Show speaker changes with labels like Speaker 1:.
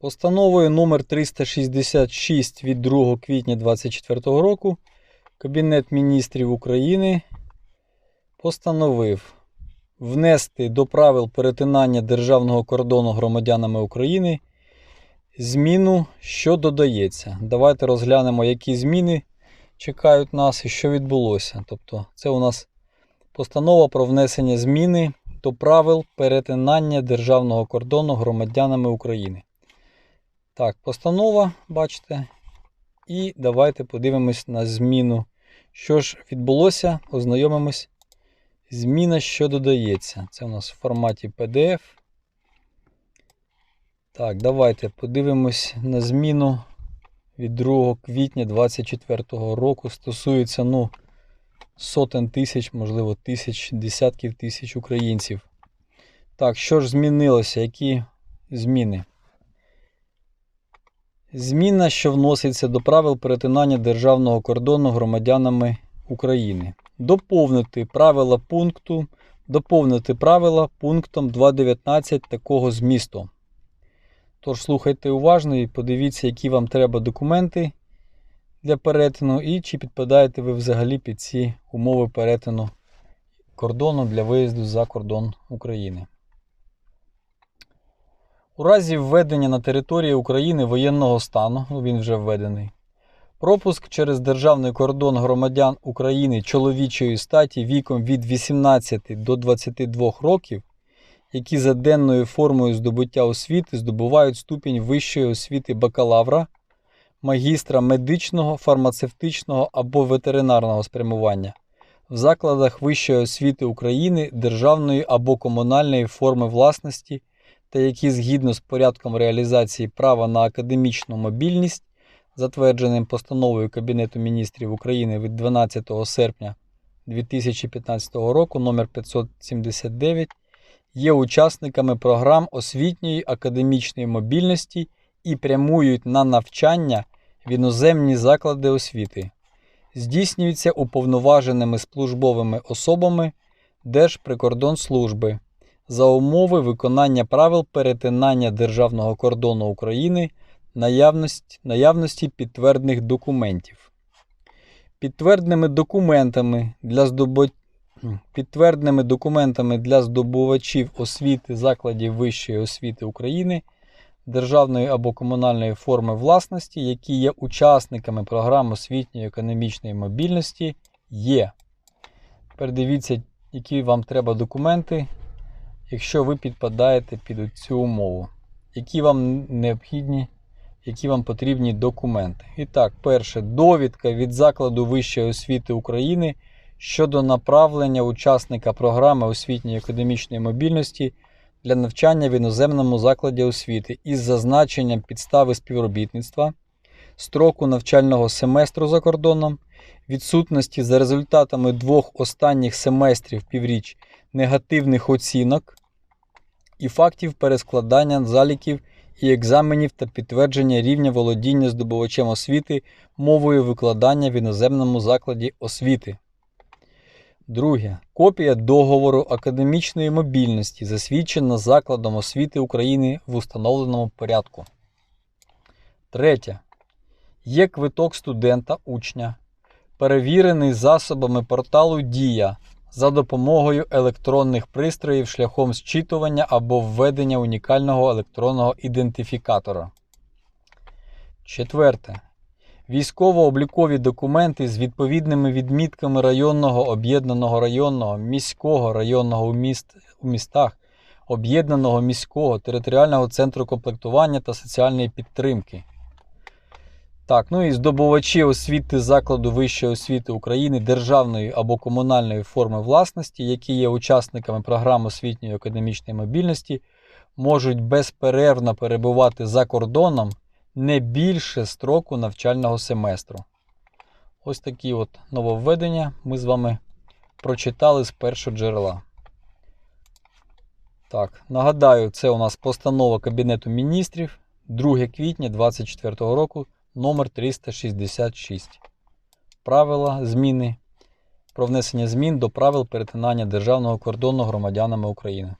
Speaker 1: Постановою номер 366 від 2 квітня 2024 року Кабінет міністрів України постановив внести до правил перетинання державного кордону громадянами України зміну, що додається. Давайте розглянемо, які зміни чекають нас і що відбулося. Тобто, це у нас постанова про внесення зміни до правил перетинання державного кордону громадянами України. Так, постанова, бачите. І давайте подивимось на зміну. Що ж відбулося, ознайомимось. Зміна, що додається. Це у нас в форматі PDF. Так, давайте подивимось на зміну від 2 квітня 2024 року. Стосується ну, сотень тисяч, можливо, тисяч, десятків тисяч українців. Так, що ж змінилося? Які зміни? Зміна, що вноситься до правил перетинання державного кордону громадянами України. Доповнити правила пункту, доповнити правила пунктом 2.19 такого змісту. Тож слухайте уважно і подивіться, які вам треба документи для перетину, і чи підпадаєте ви взагалі під ці умови перетину кордону для виїзду за кордон України. У разі введення на території України воєнного стану, ну він вже введений, пропуск через державний кордон громадян України чоловічої статі віком від 18 до 22 років, які за денною формою здобуття освіти здобувають ступінь вищої освіти бакалавра, магістра медичного, фармацевтичного або ветеринарного спрямування в закладах вищої освіти України державної або комунальної форми власності та які згідно з порядком реалізації права на академічну мобільність, затвердженим постановою Кабінету міністрів України від 12 серпня 2015 року номер 579 є учасниками програм освітньої академічної мобільності і прямують на навчання в іноземні заклади освіти, здійснюються уповноваженими службовими особами Держприкордонслужби за умови виконання правил перетинання державного кордону України наявності, наявності підтвердних документів. Підтвердними документами для здобу... Підтвердними документами для здобувачів освіти закладів вищої освіти України державної або комунальної форми власності, які є учасниками програм освітньої економічної мобільності, є. Тепер дивіться, які вам треба документи якщо ви підпадаєте під цю умову, які вам необхідні, які вам потрібні документи. І так, перше, довідка від закладу вищої освіти України щодо направлення учасника програми освітньої академічної мобільності для навчання в іноземному закладі освіти із зазначенням підстави співробітництва, строку навчального семестру за кордоном, відсутності за результатами двох останніх семестрів півріч негативних оцінок і фактів перескладання заліків і екзаменів та підтвердження рівня володіння здобувачем освіти мовою викладання в іноземному закладі освіти. Друге. Копія договору академічної мобільності, засвідчена закладом освіти України в установленому порядку. Третє. Є квиток студента учня, перевірений засобами порталу Дія за допомогою електронних пристроїв шляхом зчитування або введення унікального електронного ідентифікатора. Четверте. Військово-облікові документи з відповідними відмітками районного, об'єднаного районного, міського районного у, міст, у містах, об'єднаного міського територіального центру комплектування та соціальної підтримки. Так, ну і здобувачі освіти закладу вищої освіти України державної або комунальної форми власності, які є учасниками програм освітньої академічної мобільності, можуть безперервно перебувати за кордоном не більше строку навчального семестру. Ось такі от нововведення ми з вами прочитали з першого джерела. Так, нагадаю, це у нас постанова Кабінету міністрів 2 квітня 2024 року номер 366. Правила зміни про внесення змін до правил перетинання державного кордону громадянами України.